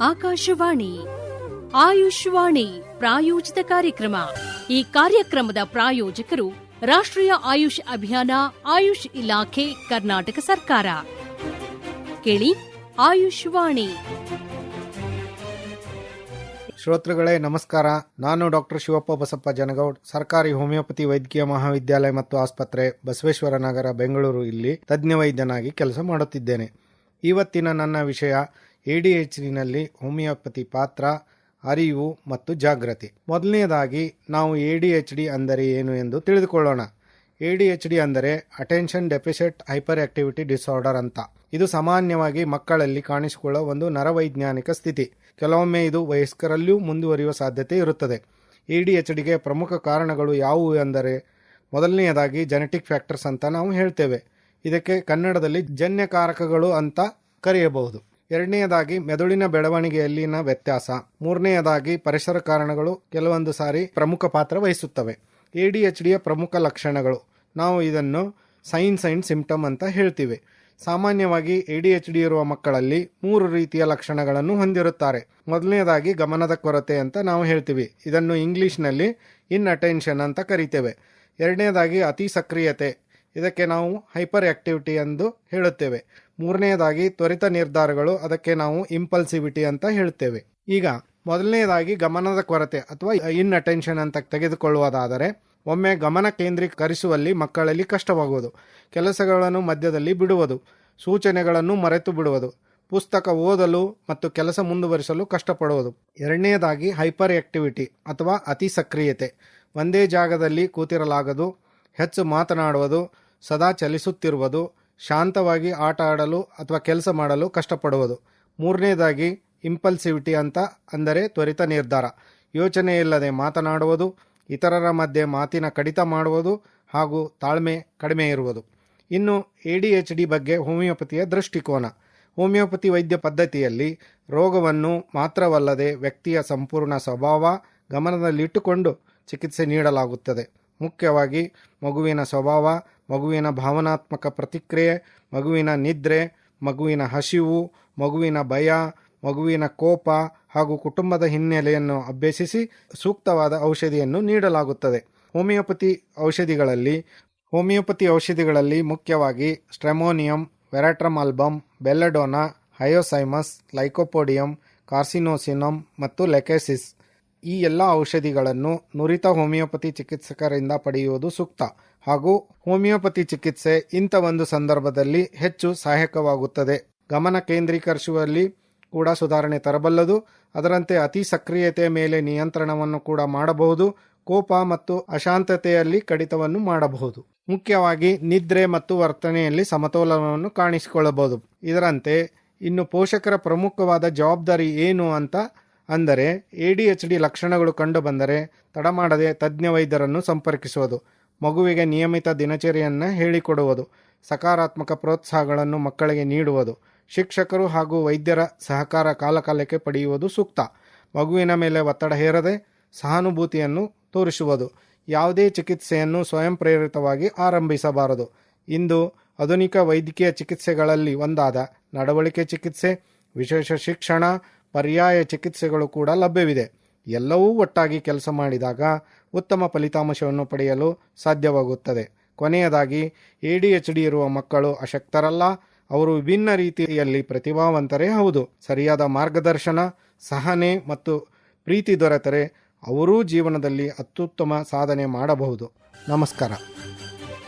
ಆಕಾಶವಾಣಿ, ಆಯುಷ್ವಾಣಿ ಪ್ರಾಯೋಜಿತ ಕಾರ್ಯಕ್ರಮ. ಈ ಕಾರ್ಯಕ್ರಮದ ಪ್ರಾಯೋಜಕರು ರಾಷ್ಟ್ರೀಯ ಆಯುಷ್ ಅಭಿಯಾನ, ಆಯುಷ್ ಇಲಾಖೆ, ಕರ್ನಾಟಕ ಸರ್ಕಾರ. ಕೇಳಿ ಆಯುಷ್ವಾಣಿ. ಶ್ರೋತೃಗಳೇ, ನಮಸ್ಕಾರ. ನಾನು ಡಾಕ್ಟರ್ ಶಿವಪ್ಪ ಬಸಪ್ಪ ಜನಗೌಡ್. ಸರ್ಕಾರಿ ಹೋಮಿಯೋಪತಿ ವೈದ್ಯಕೀಯ ಮಹಾವಿದ್ಯಾಲಯ ಮತ್ತು ಆಸ್ಪತ್ರೆ ಬಸವೇಶ್ವರ ನಗರ, ಬೆಂಗಳೂರು ಇಲ್ಲಿ ತಜ್ಞ ವೈದ್ಯನಾಗಿ ಕೆಲಸ ಮಾಡುತ್ತಿದ್ದೇನೆ. ಇವತ್ತಿನ ನನ್ನ ವಿಷಯ ಎಡಿಎಚ್ಡಿನಲ್ಲಿ ಹೋಮಿಯೋಪತಿ ಪಾತ್ರ, ಅರಿವು ಮತ್ತು ಜಾಗೃತಿ. ಮೊದಲನೆಯದಾಗಿ ನಾವು ಎ ಡಿ ಎಚ್ ಡಿ ಅಂದರೆ ಏನು ಎಂದು ತಿಳಿದುಕೊಳ್ಳೋಣ. ಎ ಡಿ ಎಚ್ ಡಿ ಅಂದರೆ attention deficit hyper activity disorder ಅಂತ. ಇದು ಸಾಮಾನ್ಯವಾಗಿ ಮಕ್ಕಳಲ್ಲಿ ಕಾಣಿಸಿಕೊಳ್ಳುವ ಒಂದು ನರವೈಜ್ಞಾನಿಕ ಸ್ಥಿತಿ. ಕೆಲವೊಮ್ಮೆ ಇದು ವಯಸ್ಕರಲ್ಲಿಯೂ ಮುಂದುವರಿಯುವ ಸಾಧ್ಯತೆ ಇರುತ್ತದೆ. ಎಡಿಎಚ್ಡಿಗೆ ಪ್ರಮುಖ ಕಾರಣಗಳು ಯಾವುವು ಎಂದರೆ ಮೊದಲನೆಯದಾಗಿ ಜೆನೆಟಿಕ್ ಫ್ಯಾಕ್ಟರ್ಸ್ ಅಂತ ನಾವು ಹೇಳ್ತೇವೆ. ಇದಕ್ಕೆ ಕನ್ನಡದಲ್ಲಿ ಜನ್ಯಕಾರಕಗಳು ಅಂತ ಕರೆಯಬಹುದು. ಎರಡನೆಯದಾಗಿ ಮೆದುಳಿನ ಬೆಳವಣಿಗೆಯಲ್ಲಿನ ವ್ಯತ್ಯಾಸ. ಮೂರನೆಯದಾಗಿ ಪರಿಸರ ಕಾರಣಗಳು ಕೆಲವೊಂದು ಸಾರಿ ಪ್ರಮುಖ ಪಾತ್ರ ವಹಿಸುತ್ತವೆ. ಎ ಡಿ ಪ್ರಮುಖ ಲಕ್ಷಣಗಳು. ನಾವು ಇದನ್ನು ಸೈನ್ಸ್ ಅಂಡ್ ಸಿಂಪ್ಟಮ್ ಅಂತ ಹೇಳ್ತೀವಿ. ಸಾಮಾನ್ಯವಾಗಿ ಎಡಿಎಚ್ಡಿ ಇರುವ ಮಕ್ಕಳಲ್ಲಿ ಮೂರು ರೀತಿಯ ಲಕ್ಷಣಗಳನ್ನು ಹೊಂದಿರುತ್ತಾರೆ. ಮೊದಲನೇದಾಗಿ ಗಮನದ ಕೊರತೆ ಅಂತ ನಾವು ಹೇಳ್ತೀವಿ. ಇದನ್ನು ಇಂಗ್ಲಿಷ್ನಲ್ಲಿ ಇನ್ ಅಟೆನ್ಷನ್ ಅಂತ ಕರಿತೇವೆ. ಎರಡನೇದಾಗಿ ಅತಿ ಸಕ್ರಿಯತೆ ಇದಕ್ಕೆ ನಾವು ಹೈಪರ್ ಆಕ್ಟಿವಿಟಿ ಎಂದು ಹೇಳುತ್ತೇವೆ. ಮೂರನೆಯದಾಗಿ ತ್ವರಿತ ನಿರ್ಧಾರಗಳು, ಅದಕ್ಕೆ ನಾವು ಇಂಪಲ್ಸಿವಿಟಿ ಅಂತ ಹೇಳ್ತೇವೆ ಈಗ ಮೊದಲನೆಯದಾಗಿ ಗಮನದ ಕೊರತೆ ಅಥವಾ ಇನ್ ಅಟೆನ್ಷನ್ ಅಂತ ತೆಗೆದುಕೊಳ್ಳುವುದಾದರೆ ಒಮ್ಮೆ ಗಮನ ಕೇಂದ್ರೀಕರಿಸುವಲ್ಲಿ ಮಕ್ಕಳಲ್ಲಿ ಕಷ್ಟವಾಗುವುದು. ಕೆಲಸಗಳನ್ನು ಮಧ್ಯದಲ್ಲಿ ಬಿಡುವುದು. ಸೂಚನೆಗಳನ್ನು ಮರೆತು ಬಿಡುವುದು. ಪುಸ್ತಕ ಓದಲು ಮತ್ತು ಕೆಲಸ ಮುಂದುವರಿಸಲು ಕಷ್ಟಪಡುವುದು. ಎರಡನೇದಾಗಿ ಹೈಪರ್ ಆಕ್ಟಿವಿಟಿ ಅಥವಾ ಅತಿ ಸಕ್ರಿಯತೆ. ಒಂದೇ ಜಾಗದಲ್ಲಿ ಕೂತಿರಲಾಗದು, ಹೆಚ್ಚು ಮಾತನಾಡುವುದು, ಸದಾ ಚಲಿಸುತ್ತಿರುವುದು, ಶಾಂತವಾಗಿ ಆಟ ಆಡಲು ಅಥವಾ ಕೆಲಸ ಮಾಡಲು ಕಷ್ಟಪಡುವುದು. ಮೂರನೇದಾಗಿ ಇಂಪಲ್ಸಿವಿಟಿ ಅಂತ ಅಂದರೆ ತ್ವರಿತ ನಿರ್ಧಾರ. ಯೋಚನೆ ಇಲ್ಲದೆ ಮಾತನಾಡುವುದು ಇತರರ ಮಧ್ಯೆ ಮಾತಿನ ಕಡಿತ ಮಾಡುವುದು ಹಾಗೂ ತಾಳ್ಮೆ ಕಡಿಮೆ ಇರುವುದು. ಇನ್ನು ಎಡಿಎಚ್ಡಿ ಬಗ್ಗೆ ಹೋಮಿಯೋಪತಿಯ ದೃಷ್ಟಿಕೋನ. ಹೋಮಿಯೋಪತಿ ವೈದ್ಯ ಪದ್ಧತಿಯಲ್ಲಿ ರೋಗವನ್ನು ಮಾತ್ರವಲ್ಲದೆ ವ್ಯಕ್ತಿಯ ಸಂಪೂರ್ಣ ಸ್ವಭಾವ ಗಮನದಲ್ಲಿಟ್ಟುಕೊಂಡು ಚಿಕಿತ್ಸೆ ನೀಡಲಾಗುತ್ತದೆ. ಮುಖ್ಯವಾಗಿ ಮಗುವಿನ ಸ್ವಭಾವ, ಮಗುವಿನ ಭಾವನಾತ್ಮಕ ಪ್ರತಿಕ್ರಿಯೆ, ಮಗುವಿನ ನಿದ್ರೆ, ಮಗುವಿನ ಹಸಿವು, ಮಗುವಿನ ಭಯ ಮಗುವಿನ ಕೋಪ ಹಾಗೂ ಕುಟುಂಬದ ಹಿನ್ನೆಲೆಯನ್ನು ಅಭ್ಯಸಿಸಿ ಸೂಕ್ತವಾದ ಔಷಧಿಯನ್ನು ನೀಡಲಾಗುತ್ತದೆ. ಹೋಮಿಯೋಪತಿ ಔಷಧಿಗಳಲ್ಲಿ ಹೋಮಿಯೋಪತಿ ಔಷಧಿಗಳಲ್ಲಿ ಮುಖ್ಯವಾಗಿ ಸ್ಟ್ರೆಮೋನಿಯಂ, ವೆರಾಟ್ರಮ್ ಆಲ್ಬಮ್ ಬೆಲ್ಲಡೋನಾ, ಹಯೋಸೈಮಸ್, ಲೈಕೋಪೋಡಿಯಂ, ಕಾರ್ಸಿನೋಸಿನಮ್ ಮತ್ತು ಲೆಕೆಸಿಸ್. ಈ ಎಲ್ಲ ಔಷಧಿಗಳನ್ನು ನುರಿತ ಹೋಮಿಯೋಪತಿ ಚಿಕಿತ್ಸಕರಿಂದ ಪಡೆಯುವುದು ಸೂಕ್ತ ಹಾಗೂ ಹೋಮಿಯೋಪತಿ ಚಿಕಿತ್ಸೆ ಇಂಥ ಒಂದು ಸಂದರ್ಭದಲ್ಲಿ ಹೆಚ್ಚು ಸಹಾಯಕವಾಗುತ್ತದೆ. ಗಮನ ಕೇಂದ್ರೀಕರಿಸುವಲ್ಲಿ ಕೂಡ ಸುಧಾರಣೆ ತರಬಲ್ಲದು. ಅದರಂತೆ ಅತಿ ಸಕ್ರಿಯತೆಯ ಮೇಲೆ ನಿಯಂತ್ರಣವನ್ನು ಕೂಡ ಮಾಡಬಹುದು. ಕೋಪ ಮತ್ತು ಅಶಾಂತತೆಯಲ್ಲಿ ಕಡಿತವನ್ನು ಮಾಡಬಹುದು. ಮುಖ್ಯವಾಗಿ ನಿದ್ರೆ ಮತ್ತು ವರ್ತನೆಯಲ್ಲಿ ಸಮತೋಲನವನ್ನು ಕಾಣಿಸಿಕೊಳ್ಳಬಹುದು. ಇದರಂತೆ ಇನ್ನು ಪೋಷಕರ ಪ್ರಮುಖವಾದ ಜವಾಬ್ದಾರಿ ಏನು ಅಂತ ಅಂದರೆ ಎಡಿಎಚ್ಡಿ ಲಕ್ಷಣಗಳು ಕಂಡುಬಂದರೆ ತಡಮಾಡದೆ ತಜ್ಞ ವೈದ್ಯರನ್ನು ಸಂಪರ್ಕಿಸುವುದು, ಮಗುವಿಗೆ ನಿಯಮಿತ ದಿನಚರಿಯನ್ನು ಹೇಳಿಕೊಡುವುದು, ಸಕಾರಾತ್ಮಕ ಪ್ರೋತ್ಸಾಹಗಳನ್ನು ಮಕ್ಕಳಿಗೆ ನೀಡುವುದು ಶಿಕ್ಷಕರು ಹಾಗೂ ವೈದ್ಯರ ಸಹಕಾರ ಕಾಲಕಾಲಕ್ಕೆ ಪಡೆಯುವುದು ಸೂಕ್ತ. ಮಗುವಿನ ಮೇಲೆ ಒತ್ತಡ ಹೇರದೆ ಸಹಾನುಭೂತಿಯನ್ನು ತೋರಿಸುವುದು. ಯಾವುದೇ ಚಿಕಿತ್ಸೆಯನ್ನು ಸ್ವಯಂ ಪ್ರೇರಿತವಾಗಿ ಆರಂಭಿಸಬಾರದು. ಇಂದು ಆಧುನಿಕ ವೈದ್ಯಕೀಯ ಚಿಕಿತ್ಸೆಗಳಲ್ಲಿ ಒಂದಾದ ನಡವಳಿಕೆ ಚಿಕಿತ್ಸೆ, ವಿಶೇಷ ಶಿಕ್ಷಣ, ಪರ್ಯಾಯ ಚಿಕಿತ್ಸೆಗಳು ಕೂಡ ಲಭ್ಯವಿದೆ. ಎಲ್ಲವೂ ಒಟ್ಟಾಗಿ ಕೆಲಸ ಮಾಡಿದಾಗ ಉತ್ತಮ ಫಲಿತಾಂಶವನ್ನು ಪಡೆಯಲು ಸಾಧ್ಯವಾಗುತ್ತದೆ. ಕೊನೆಯದಾಗಿ, ಎ ಡಿ ಇರುವ ಮಕ್ಕಳು ಅಶಕ್ತರಲ್ಲ. ಅವರು ವಿಭಿನ್ನ ರೀತಿಯಲ್ಲಿ ಪ್ರತಿಭಾವಂತರೇ ಹೌದು. ಸರಿಯಾದ ಮಾರ್ಗದರ್ಶನ, ಸಹನೆ ಮತ್ತು ಪ್ರೀತಿ ದೊರೆತರೆ ಅವರೂ ಜೀವನದಲ್ಲಿ ಅತ್ಯುತ್ತಮ ಸಾಧನೆ ಮಾಡಬಹುದು. ನಮಸ್ಕಾರ.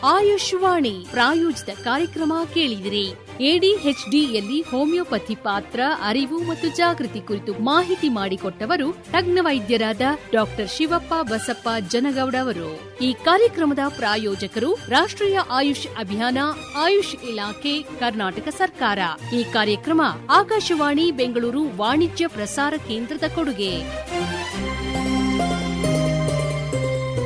ಆಯುಷ್ವಾಣಿ ಪ್ರಾಯೋಜಿತ ಕಾರ್ಯಕ್ರಮ ಕೇಳಿದಿರಿ. ಎಡಿಎಚ್ಡಿಯಲ್ಲಿ ಹೋಮಿಯೋಪತಿ ಪಾತ್ರ, ಅರಿವು ಮತ್ತು ಜಾಗೃತಿ ಕುರಿತು ಮಾಹಿತಿ ಮಾಡಿಕೊಟ್ಟವರು ತಜ್ಞ ವೈದ್ಯರಾದ ಡಾಕ್ಟರ್ ಶಿವಪ್ಪ ಬಸಪ್ಪ ಜನಗೌಡ ಅವರು. ಈ ಕಾರ್ಯಕ್ರಮದ ಪ್ರಾಯೋಜಕರು ರಾಷ್ಟ್ರೀಯ ಆಯುಷ್ ಅಭಿಯಾನ, ಆಯುಷ್ ಇಲಾಖೆ, ಕರ್ನಾಟಕ ಸರ್ಕಾರ. ಈ ಕಾರ್ಯಕ್ರಮ ಆಕಾಶವಾಣಿ, ಬೆಂಗಳೂರು ವಾಣಿಜ್ಯ ಪ್ರಸಾರ ಕೇಂದ್ರದ ಕೊಡುಗೆ.